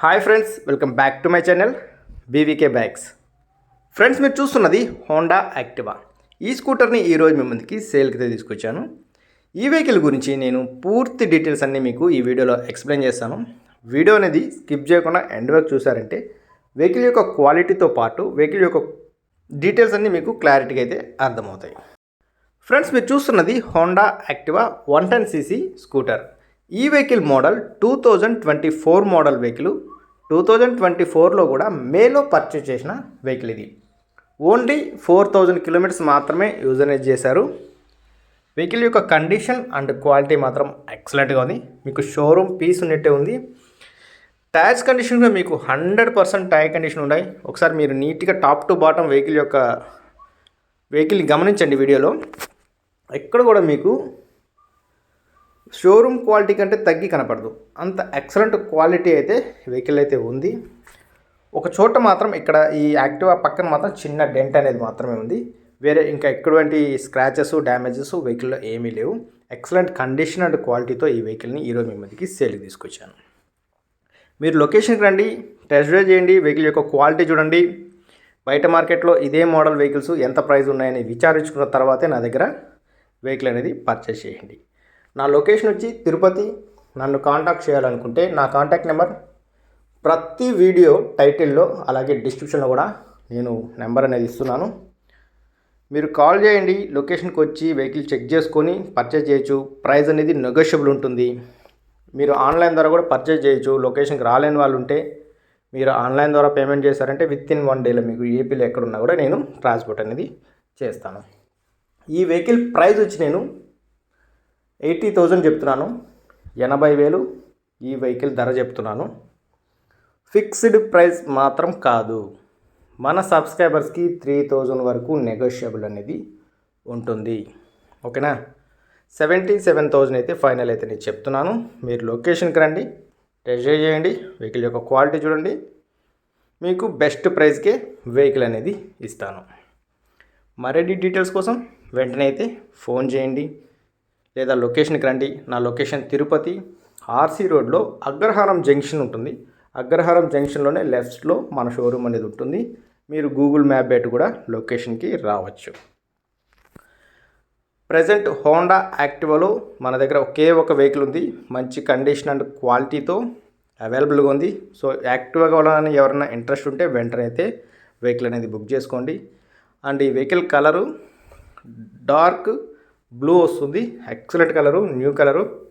Hi friends welcome back to my channel BVK bags. Friends మీరు చూస్తున్నది Honda Activa. ఈ స్కూటర్ని ఈరోజు మీ ముందుకి సేల్కి తీసుకొచ్చాను. ఈ వెహికల్ గురించి నేను పూర్తి డీటెయిల్స్ అన్నీ మీకు ఈ వీడియోలో ఎక్స్ప్లెయిన్ చేస్తాను. వీడియో అనేది స్కిప్ చేయకుండా ఎండ్ వరకు చూసారంటే వెహికల్ యొక్క క్వాలిటీతో పాటు వెహికల్ యొక్క డీటెయిల్స్ అన్నీ మీకు క్లారిటీగా అయితే అర్థమవుతాయి. ఫ్రెండ్స్ మీరు చూస్తున్నది Honda Activa one ten CC scooter. ఈ vehicle model two thousand twenty four model vehicle two thousand twenty ఫోర్లో కూడా మేలో పర్చేజ్ చేసిన వెహికల్ ఇది. ఓన్లీ ఫోర్ థౌజండ్ కిలోమీటర్స్ మాత్రమే యూజనైజ్ చేశారు. వెహికల్ యొక్క కండిషన్ అండ్ క్వాలిటీ మాత్రం ఎక్సలెంట్గా ఉంది. మీకు షోరూమ్ పీస్ ఉన్నట్టే ఉంది. టైర్స్ కండిషన్ కూడా మీకు హండ్రెడ్ పర్సెంట్ టైర్ కండిషన్ ఉన్నాయి. ఒకసారి మీరు నీట్గా టాప్ టు బాటమ్ వెహికల్ యొక్క వెహికల్ని గమనించండి వీడియోలో. ఎక్కడ కూడా మీకు షోరూమ్ క్వాలిటీ కంటే తగ్గి కనపడదు. అంత ఎక్సలెంట్ క్వాలిటీ అయితే వెహికల్ అయితే ఉంది. ఒక చోట మాత్రం ఇక్కడ ఈ యాక్టివా పక్కన మాత్రం చిన్న డెంట్ అనేది మాత్రమే ఉంది. వేరే ఇంకా ఎటువంటి స్క్రాచెస్ డ్యామేజెస్ వెహికల్లో ఏమీ లేవు. ఎక్సలెంట్ కండిషన్ అండ్ క్వాలిటీతో ఈ వెహికల్ని ఈరోజు మీ మధ్యకి సేల్కి తీసుకొచ్చాను. మీరు లొకేషన్కి రండి టెస్ట్ డ్రైవ్ చేయండి వెహికల్ యొక్క క్వాలిటీ చూడండి. బయట మార్కెట్లో ఇదే మోడల్ వెహికల్స్ ఎంత ప్రైస్ ఉన్నాయని విచారించుకున్న తర్వాతే నా దగ్గర వెహికల్ అనేది పర్చేస్ చేయండి. నా లొకేషన్ వచ్చి తిరుపతి. నన్ను కాంటాక్ట్ చేయాలనుకుంటే నా కాంటాక్ట్ నెంబర్ ప్రతి వీడియో టైటిల్లో అలాగే డిస్క్రిప్షన్లో కూడా నేను నెంబర్ అనేది ఇస్తున్నాను. మీరు కాల్ చేయండి లొకేషన్కి వచ్చి వెహికల్ చెక్ చేసుకొని పర్చేజ్ చేయొచ్చు. ప్రైస్ అనేది నెగోషియబుల్ ఉంటుంది. మీరు ఆన్లైన్ ద్వారా కూడా పర్చేజ్ చేయొచ్చు. లొకేషన్కి రాలేని వాళ్ళు ఉంటే మీరు ఆన్లైన్ ద్వారా పేమెంట్ చేశారంటే విత్ ఇన్ వన్ డేలో మీకు ఏపీలో ఎక్కడున్నా కూడా నేను ట్రాన్స్పోర్ట్ అనేది చేస్తాను. ఈ వెహికల్ ప్రైస్ వచ్చి నేను ఎయిటీ థౌజండ్ చెప్తున్నాను. ఎనభై వేలు ఈ వెహికల్ ధర చెప్తున్నాను. ఫిక్స్డ్ ప్రైస్ మాత్రం కాదు. మన సబ్స్క్రైబర్స్కి త్రీ థౌజండ్ వరకు నెగోషియబుల్ అనేది ఉంటుంది. ఓకేనా? సెవెంటీ సెవెన్ థౌజండ్ అయితే ఫైనల్ అయితే నేను చెప్తున్నాను. మీరు లొకేషన్కి రండి. టెస్ట్ చేయండి. వెహికల్ యొక్క క్వాలిటీ చూడండి. మీకు బెస్ట్ ప్రైస్కే వెహికల్ అనేది ఇస్తాను. మరిన్ని డీటెయిల్స్ కోసం వెంటనే అయితే ఫోన్ చేయండి. లేదా లొకేషన్కి రండి. నా లొకేషన్ తిరుపతి ఆర్సీ రోడ్లో అగ్రహారం జంక్షన్ ఉంటుంది. అగ్రహారం జంక్షన్లోనే లెఫ్ట్లో మన షోరూమ్ అనేది ఉంటుంది. మీరు గూగుల్ మ్యాప్ బయట కూడా లొకేషన్కి రావచ్చు. ప్రజెంట్ హోండా యాక్టివాలో మన దగ్గర ఒకే ఒక వెహికల్ ఉంది. మంచి కండిషన్ అండ్ క్వాలిటీతో అవైలబుల్గా ఉంది. సో యాక్టివా కావాలని ఎవరైనా ఇంట్రెస్ట్ ఉంటే వెంటనే అయితే వెహికల్ అనేది బుక్ చేసుకోండి. అండ్ ఈ వెహికల్ కలరు డార్క్ బ్లూ వస్తుంది. ఎక్సలెంట్ కలరు న్యూ కలరు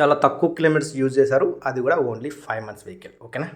చాలా తక్కువ కిలోమీటర్స్ యూజ్ చేశారు. అది కూడా ఓన్లీ ఫైవ్ మంత్స్ వెహికల్ ఓకేనా